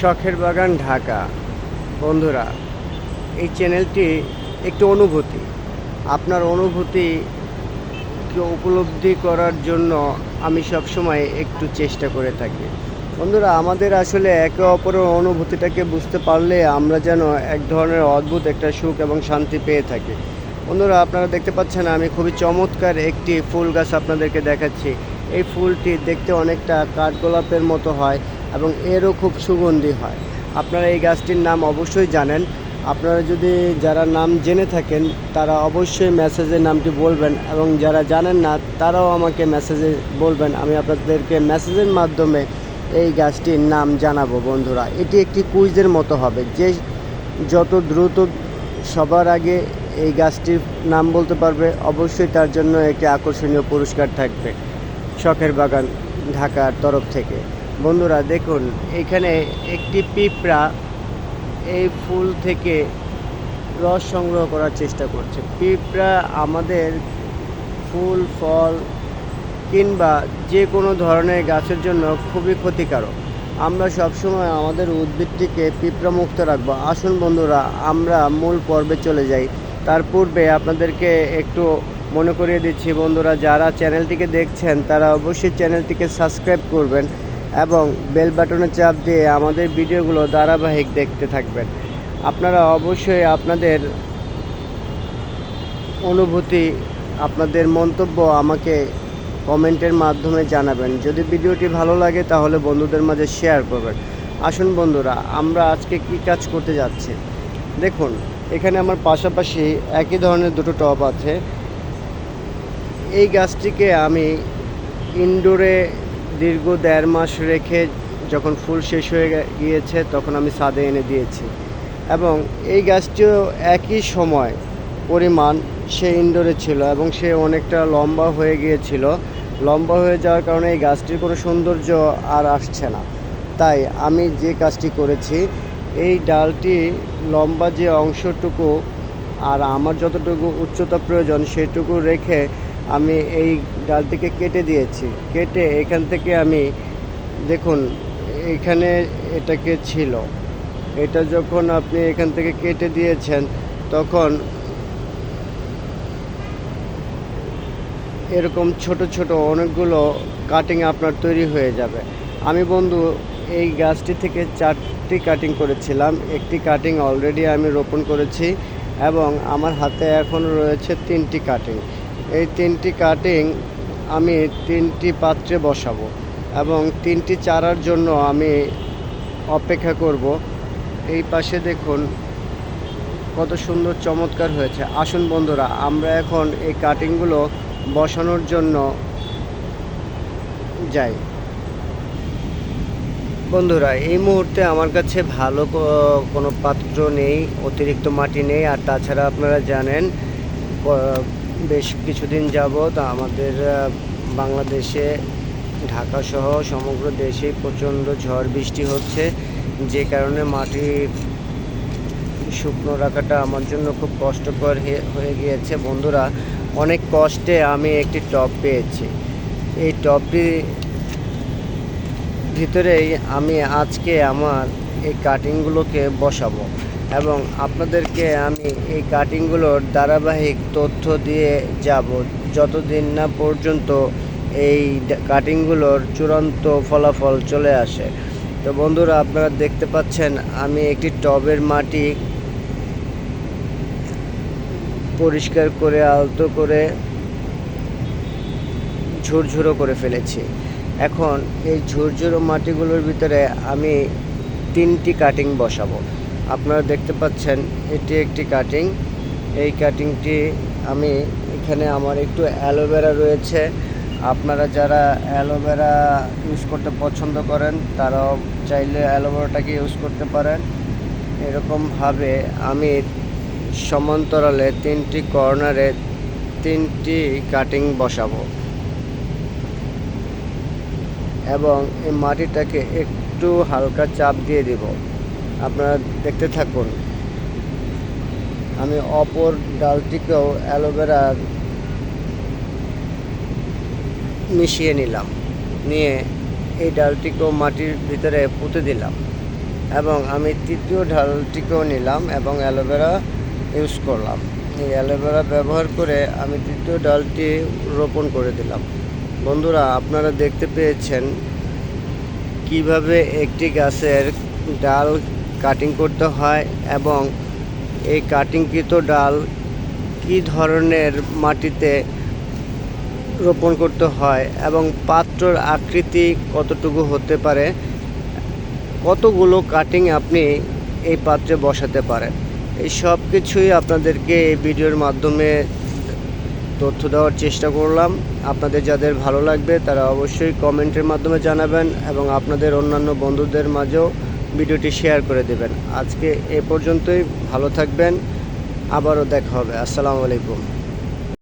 শখের বাগান ঢাকা। বন্ধুরা, এই চ্যানেলটি একটি অনুভূতি। আপনার অনুভূতি উপলব্ধি করার জন্য আমি সবসময় একটু চেষ্টা করে থাকি। বন্ধুরা, আমাদের আসলে একে অপরের অনুভূতিটাকে বুঝতে পারলে আমরা যেন এক ধরনের অদ্ভুত একটা সুখ এবং শান্তি পেয়ে থাকি। বন্ধুরা, আপনারা দেখতে পাচ্ছেন আমি খুবই চমৎকার একটি ফুল গাছ আপনাদেরকে দেখাচ্ছি। এই ফুলটি দেখতে অনেকটা কাঠগোলাপের মতো হয়। এবং এরও খুব সুগন্ধি হয়। আপনারা এই গাছটির নাম অবশ্যই জানেন। আপনারা যদি যারা নাম জেনে থাকেন, তারা অবশ্যই মেসেজে নামটি বলবেন এবং যারা জানেন না, তারাও আমাকে মেসেজে বলবেন। আমি আপনাদেরকে মেসেজের মাধ্যমে এই গাছটির নাম জানাব বন্ধুরা। এটি একটি কুইজের মতো হবে। যে যত দ্রুত সবার আগে এই গাছটির নাম বলতে পারবে, অবশ্যই তার জন্য একটি আকর্ষণীয় পুরস্কার থাকবে। শখের বাগান ঢাকার তরফ থেকে। বন্ধুরা, দেখুন, এখানে একটি পিঁপড়া এই ফুল থেকে রস সংগ্রহ করার চেষ্টা করছে। পিঁপড়া আমাদের ফুল, ফল কিংবা যে কোনো ধরনের গাছের জন্য খুবই ক্ষতিকারক। আমরা সবসময় আমাদের উদ্ভিদটিকে পিঁপড়া মুক্ত রাখব। আসুন বন্ধুরা, আমরা মূল পর্বে চলে যাই। তার পূর্বে আপনাদেরকে একটু মনে করিয়ে দিচ্ছি বন্ধুরা, যারা চ্যানেলটিকে দেখছেন, তারা অবশ্যই চ্যানেলটিকে সাবস্ক্রাইব করবেন। এবং বেল বাটনে চাপ দিয়ে আমাদের ভিডিওগুলো ধারাবাহিক দেখতে থাকবেন। আপনারা অবশ্যই আপনাদের অনুভূতি, আপনাদের মন্তব্য আমাকে কমেন্টের মাধ্যমে জানাবেন। যদি ভিডিওটি ভালো লাগে তাহলে বন্ধুদের মাঝে শেয়ার করবেন। আসুন বন্ধুরা, আমরা আজকে কি কাজ করতে যাচ্ছি? দেখুন, এখানে আমার পাশাপাশি একই ধরনের দুটো টব আছে। এই গাছটিকে আমি ইনডোরে দীর্ঘ দেড় মাস রেখে যখন ফুল শেষ হয়ে গিয়েছে, তখন আমি ছাদে এনে দিয়েছি। এবং এই গাছটিও একই সময় পরিমাণ সে ইনডোরে ছিল এবং সে অনেকটা লম্বা হয়ে গিয়েছিল। লম্বা হয়ে যাওয়ার কারণে এই গাছটির কোনো সৌন্দর্য আর আসছে না। তাই আমি যে কাজটি করেছি, এই ডালটি লম্বা যে অংশটুকু আর আমার যতটুকু উচ্চতা প্রয়োজন সেটুকু রেখে আমি এই ডালটিকে কেটে দিয়েছি। কেটে এখান থেকে আমি, দেখুন, এখানে এটাকে ছিল। এটা যখন আপনি এখান থেকে কেটে দিয়েছেন, তখন এরকম ছোট ছোট অনেকগুলো কাটিং আপনার তৈরি হয়ে যাবে। আমি বন্ধু, এই গাছটি থেকে চারটি কাটিং করেছিলাম। একটি কাটিং অলরেডি আমি রোপণ করেছি এবং আমার হাতে এখন রয়েছে তিনটি কাটিং এই তিনটি কাটিং আমি তিনটি পাত্রে বসাবো এবং তিনটি চারার জন্য আমি অপেক্ষা করব। এই পাশে দেখুন কত সুন্দর চমৎকার হয়েছে। আসুন বন্ধুরা, আমরা এখন এই কাটিংগুলো বসানোর জন্য যাই। বন্ধুরা, এই মুহূর্তে আমার কাছে ভালো কোনো পাত্র নেই, অতিরিক্ত মাটি নেই, আর তাছাড়া আপনারা জানেন বেশ কিছুদিন যাবৎ আমাদের বাংলাদেশে, ঢাকা সহ সমগ্র দেশেই প্রচণ্ড ঝড় বৃষ্টি হচ্ছে। যে কারণে মাটি শুকনো রাখাটা আমার জন্য খুব কষ্টকর হয়ে গিয়েছে। বন্ধুরা, অনেক কষ্টে আমি একটি টব পেয়েছি। এই টবটি ভিতরেই আমি আজকে আমার এই কাটিংগুলোকে বসাবো। এবং আপনাদেরকে আমি এই কাটিংগুলোর ধারাবাহিক তথ্য দিয়ে যাব। যতদিন না পর্যন্ত এই কাটিংগুলোর চূড়ান্ত ফলাফল চলে আসে। তো বন্ধুরা, আপনারা দেখতে পাচ্ছেন, আমি একটি টবের মাটি পরিষ্কার করে, আলতো করে ঝুরঝুরো করে ফেলেছি। এখন এই ঝুরঝুরো মাটিগুলোর ভিতরে আমি তিনটি কাটিং বসাবো। আপনারা দেখতে পাচ্ছেন, এটি একটি কাটিং এই কাটিংটি আমি এখানে আমার একটু অ্যালোভেরা রয়েছে। আপনারা যারা অ্যালোভেরা ইউজ করতে পছন্দ করেন, তারাও চাইলে অ্যালোভেরাটাকে ইউজ করতে পারেন। এরকমভাবে আমি সমান্তরালে তিনটি কর্নারে তিনটি কাটিং বসাবো। এবং এই মাটিটাকে একটু হালকা চাপ দিয়ে দিব। আপনারা দেখতে থাকুন। আমি অপর ডালটিকেও অ্যালোভেরা মিশিয়ে নিলাম। নিয়ে এই ডালটিকেও মাটির ভিতরে পুঁতে দিলাম এবং আমি তৃতীয় ঢালটিকেও নিলাম এবং অ্যালোভেরা ইউজ করলাম। এই অ্যালোভেরা ব্যবহার করে আমি তৃতীয় ডালটি রোপণ করে দিলাম। বন্ধুরা, আপনারা দেখতে পেয়েছেন কীভাবে একটি গাছের ডাল কাটিং করতে হয় এবং এই কাটিংকৃত ডাল কি ধরনের মাটিতে রোপণ করতে হয় এবং পাত্রর আকৃতি কতটুকু হতে পারে? কতগুলো কাটিং আপনি এই পাত্রে বসাতে পারেন? এই সব কিছুই আপনাদেরকে এই ভিডিওর মাধ্যমে তথ্য দেওয়ার চেষ্টা করলাম। আপনাদের যাদের ভালো লাগবে তারা অবশ্যই কমেন্টের মাধ্যমে জানাবেন এবং আপনাদের অন্যান্য বন্ধুদের মাঝেও ভিডিওটি শেয়ার করে দেবেন। আজকে এ পর্যন্তই ভালো থাকবেন আবারও দেখা হবে। আসসালামু আলাইকুম।